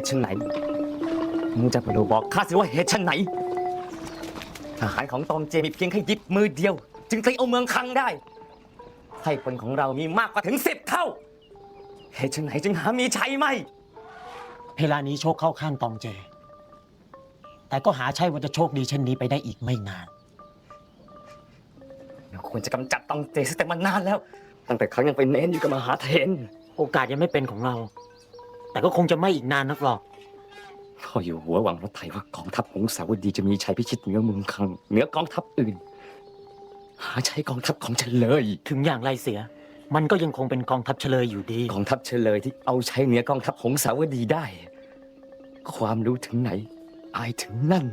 ตุชันไหน มึงจะมาดูบอกข้าสิว่าเหตุชันไหน ทหารของตองเจมีเพียงแค่หยิบมือเดียว จึงตีเอาเมืองคังได้ ให้คนของเรามีมากกว่าถึงสิบเท่า เหตุชันไหนจึงหามีชัยไม่ เวลานี้โชคเข้าข้างตองเจ แต่ก็หาใช่ว่าจะโชคดีเช่นนี้ไปได้อีกไม่นานเราควรจะกำจัดตองเจซะแต่มันนานแล้ว ตั้งแต่ครั้งยังเป็นเน้นอยู่กับมหาเทน โอกาสยังไม่เป็นของเรา แต่ก็คงจะไม่อีกนานนักหรอกพ่ออยู่หัวหวังรถไถว่ากองทัพหงสาวดีจะมีชัยพิชิตเหนือเมืองคังเหนือกองทัพอื่น หาใช้กองทัพของฉันเลย ถึงอย่างไรเสีย มันก็ยังคงเป็นกองทัพเฉลยอยู่ดี กองทัพเฉลยที่เอาใช้เหนือกองทัพหงสาวดีได้ ความรู้ถึงไหน อายถึงนั่น